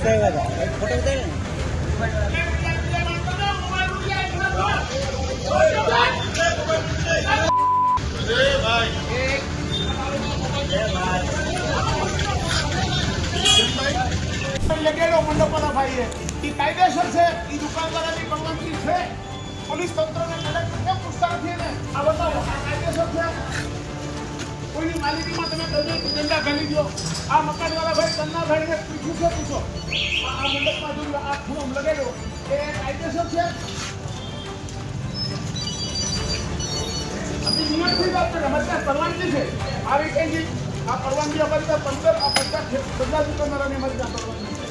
માણસો આવ્યા ફોટો ઉતારે લગેલો મંડપવાળા ભાઈએ એ કાયદેસર છે એ દુકાનવાળાની પરવાનગી છે પોલીસ તંત્રને કલેક્ટર કેમ પૂછતા નથી ને આ આ કાયદેસર છે. કોઈની માલિકીમાં તમે દંડ દંડા ઘાલી દો. આ મકાનવાળા ભાઈ તન્ના ભાઈને પૂછ્યું છે પૂછો. આ મંડપમાં જો આ ખૂણો લગાડ્યો એ કાયદેસર છે? આપણી વાત કરે અમારી પરવાનગી છે. આવી કઈ આ પરવાનગી અમારી પંદર, આ પચાસ પચાસ દુકાનવાળાની અમારી ત્યાં પરવાનગી છે.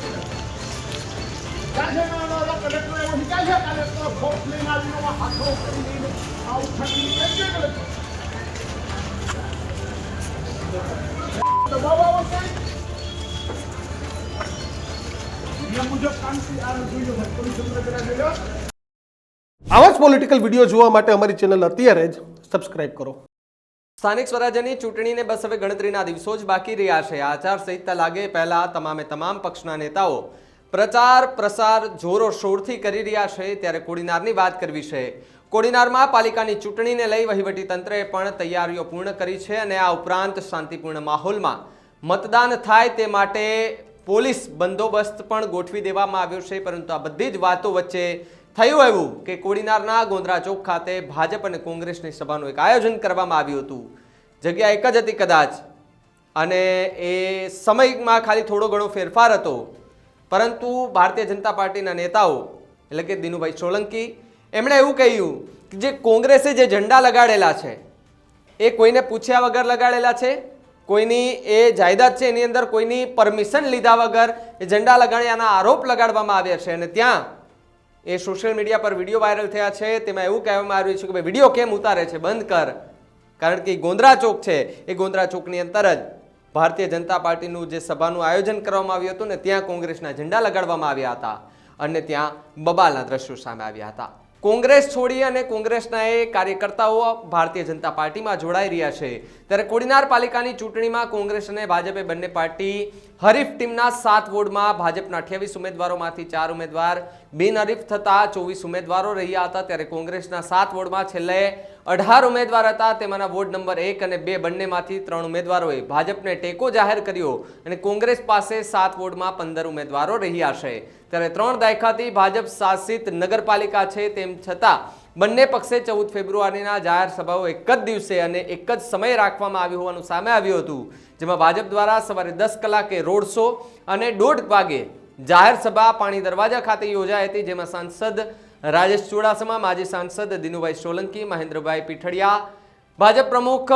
કલેક્ટર એવો શીખાય છે કલેક્ટર ફોર્સ લઈને આવીને હાથો કરી લઈને આ ઉઠાડીને છે કલેક્ટર આવા જ પોલિટિકલ વીડિયો જોવા માટે અમારી ચેનલ અત્યારે જ સબસ્ક્રાઇબ કરો. સ્થાનિક સ્વરાજ્યની ચૂંટણીને બસ હવે ગણતરીના દિવસો જ બાકી રહ્યા છે. આચારસંહિતા લાગે પહેલા તમામે તમામ પક્ષના નેતાઓ પ્રચાર, પ્રસાર જોરો શોરથી કરી રહ્યા છે ત્યારે કોડીનારની વાત કરવી છે. કોડીનારમાં પાલિકાની ચૂંટણીને લઈ વહીવટી તંત્રએ પણ તૈયારીઓ પૂર્ણ કરી છે અને આ ઉપરાંત શાંતિપૂર્ણ માહોલમાં મતદાન થાય તે માટે પોલીસ બંદોબસ્ત પણ ગોઠવી દેવામાં આવ્યો છે, પરંતુ આ બધી જ વાતો વચ્ચે થયું એવું કે કોડીનારના ગોંદરા ચોક ખાતે ભાજપ અને કોંગ્રેસની સભાનું એક આયોજન કરવામાં આવ્યું હતું. જગ્યા એક જ હતી કદાચ અને એ સમયમાં ખાલી થોડો ઘણો ફેરફાર હતો. પરંતુ ભારતીય જનતા પાર્ટીના નેતાઓ, એટલે કે દિનુભાઈ સોલંકી, એમણે એવું કહ્યું કે જે કોંગ્રેસે જે ઝંડા લગાડેલા છે, એ કોઈને પૂછ્યા વગર લગાડેલા છે? કોઈની એ જાયદાદ છે એની અંદર કોઈની પરમિશન લીધા વગર એ ઝંડા લગાડ્યાના આરોપ લગાડવામાં આવ્યા છે? અને ત્યાં એ સોશિયલ મીડિયા પર વીડિયો વાયરલ થયા છે, તેમાં એવું કહેવામાં આવ્યું છે કે ભાઈ, વીડિયો કેમ ઉતારે છે? બંધ કર. કારણ કે ગોંદરા ચોક છે. એ ગોંદરા ચોકની અંદર જ ભારતીય જનતા પાર્ટીનું જે સભાનું આયોજન કરવામાં આવ્યું હતું ને, ત્યાં કોંગ્રેસના ઝંડા લગાડવામાં આવ્યા હતા અને ત્યાં બબાલના દ્રશ્યો સામે આવ્યા હતા. કોંગ્રેસ છોડી અને કોંગ્રેસના એ કાર્યકર્તાઓ ભારતીય જનતા પાર્ટીમાં જોડાઈ રહ્યા છે. ત્યારે કોડીનાર પાલિકાની ચૂંટણીમાં કોંગ્રેસ અને ભાજપે બંને પાર્ટી હરીફ ટીમના સાત વોર્ડમાં ભાજપના અઠ્યાવીસ ઉમેદવારોમાંથી ચાર ઉમેદવાર, બિનહરીફ થતા ચોવીસ ઉમેદવારો રહ્યા હતા. ત્યારે કોંગ્રેસના સાત વોર્ડમાં છેલ્લે અઢાર ઉમેદવાર હતા, તેમાંના વોર્ડ નંબર એક અને બે બંનેમાંથી ત્રણ ઉમેદવારોએ ભાજપને ટેકો જાહેર કર્યો અને કોંગ્રેસ પાસે સાત વોર્ડમાં પંદર ઉમેદવારો રહ્યા છે. ત્યારે ત્રણ દાયકાથી ભાજપ શાસિત નગરપાલિકા છે, તેમ છતાં બંને પક્ષે ચૌદ ફેબ્રુઆરીના જાહેર સભાઓ એક જ દિવસે અને એક જ સમય રાખવામાં આવ્યું હોવાનું સામે આવ્યું હતું, જેમાં ભાજપ દ્વારા સવારે દસ કલાકે રોડ અને દોઢ વાગે જાહેર સભા પાણી દરવાજા ખાતે યોજાઈ હતી, જેમાં સાંસદ રાજેશ ચુડાસમા માજી સાંસદ દિનુભાઈ સોલંકી, મહેન્દ્રભાઈ પીઠડિયા, ભાજપ પ્રમુખ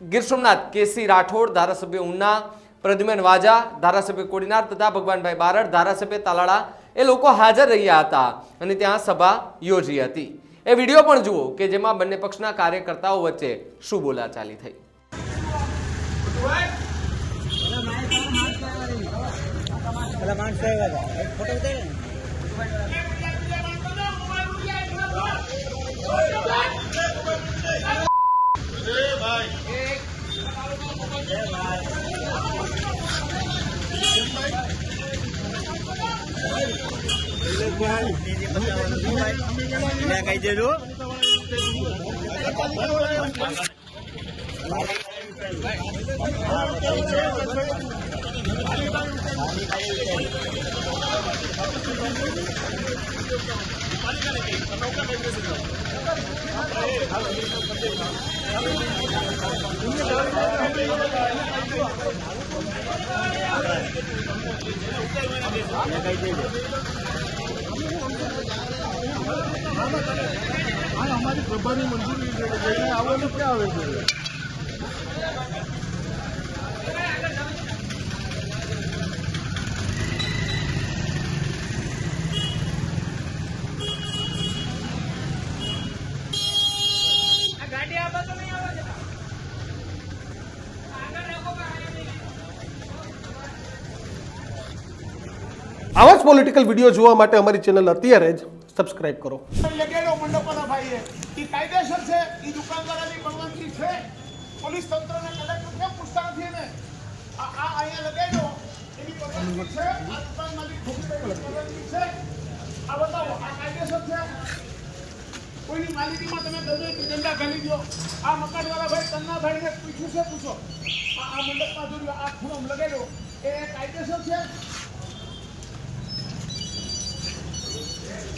ગીર સોમનાથ કેસી રાઠોડ, ધારાસભ્ય ઉના, પ્રદ્યુમન વાજા, ધારાસભ્ય કોડીનાર તથા ભગવાનભાઈ બારડ, ધારાસભ્ય તાલાળા એ લોકો હાજર રહ્યા હતા અને ત્યાં સભા યોજી હતી. એ વીડિયો પણ જુઓ કે જેમાં બંને પક્ષના કાર્યકર્તાઓ વચ્ચે શું બોલાચાલી થઈ. ફોટો કઈ દેજો અમારી સભાની મંજૂરી આવવાનું ક્યાં આવે છે? આવા જ પોલિટિકલ વીડિયો જોવા માટે અમારી ચેનલ અત્યારે જ સબસ્ક્રાઇબ કરો. લગેલો મંડપોના ભાઈએ. કાયદેસર છે એ દુકાનદારની પરવાનગી છે. પોલીસ તંત્રને કલેક્ટર કેમ પૂછતા નથી ને આ આ અહીંયા લગાડ્યો. એની પરવાનગી છે? આ દુકાન માલિક ખોટી છે? આ બતાવો, આ કાયદેસર છે? કોઈની માલિકીમાં તમે દરરોજ ઝંડા ઘાલી દો. આ મકાનવાળા ભાઈ તન્ના ભાઈને પૂછ્યું છે, પૂછો. આ આ મંડપમાં જોયું આ ખૂણો લગાડ્યો. એ કાયદેસર છે?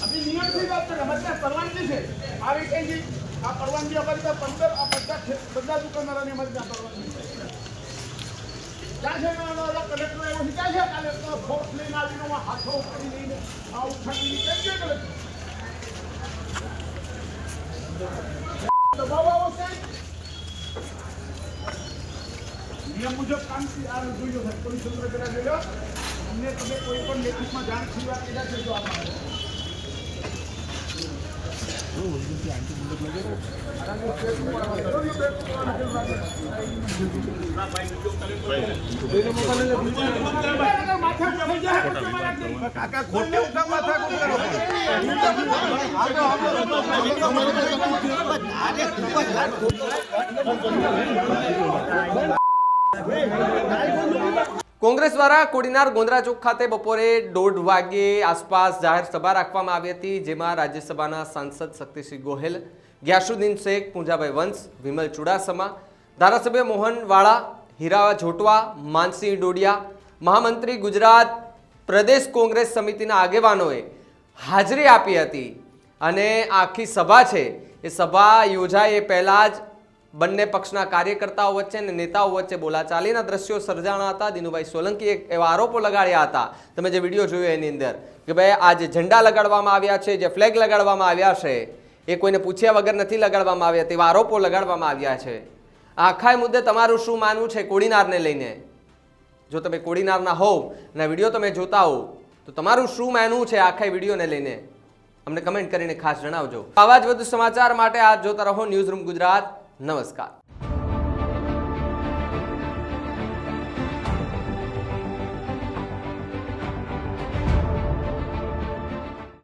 અભી નિયમથી વાત કરે, મતલબ પરવાનગી છે. આવી કઈ આ પરવાનગી અમારી ત્યાં પંદર આ બધા છે- બધા દુકાનદારોની અમારી ત્યાં પરવાનગી છે. ક્યાં છે કલેક્ટર છે. ક્યાં છે? કાલે ફોર્સ લઈને હાથો ઉપાડી લઈને આ કેમ કે કલેક્ટર દબાવ, આવો નિયમ મુજબ કામ આ લો પોલીસ તંત્ર જોઈ અમને તમે કોઈ પણ લેખિતમાં જાણ સિવાય કીધા છે કાકા ખોટે ઉઠા માથા કોંગ્રેસ દ્વારા કોડીનાર ગોંદરા ચોક ખાતે બપોરે દોઢ વાગ્યે આસપાસ જાહેર સભા રાખવામાં આવી હતી, જેમાં રાજ્યસભાના સાંસદ શક્તિસિંહ ગોહેલ, ગ્યાસુદ્દીન શેખ, પૂંજાભાઈ વંશ, વિમલ ચુડાસમા, ધારાસભ્ય મોહન વાળા હીરા જોટવા, માનસિંહ ડોડિયા, મહામંત્રી ગુજરાત પ્રદેશ કોંગ્રેસ સમિતિના આગેવાનોએ હાજરી આપી હતી. અને આખી સભા છે, એ સભા યોજાય એ પહેલાં જ બંને પક્ષના કાર્યકર્તાઓ વચ્ચે અને નેતાઓ વચ્ચે બોલાચાલીના દ્રશ્યો સર્જાણા હતા. દિનુભાઈ સોલંકીએ એવા આરોપો લગાડ્યા હતા. તમે જે વીડિયો જોયો એની અંદર કે ભાઈ આ જે ઝંડા લગાડવામાં આવ્યા છે, જે ફ્લેગ લગાડવામાં આવ્યા છે, એ કોઈને પૂછ્યા વગર નથી લગાડવામાં આવ્યા, તેવા આરોપો લગાડવામાં આવ્યા છે. આખા મુદ્દે તમારું શું માનવું છે કોડીનારને લઈને? જો તમે કોડીનારના હોવ અને વીડિયો તમે જોતા હોવ, તો તમારું શું માનવું છે આખા વિડીયોને લઈને? અમને કમેન્ટ કરીને ખાસ જણાવજો. આવા જ વધુ સમાચાર માટે આજ જોતા રહો ન્યૂઝ રૂમ ગુજરાત. નમસ્કાર.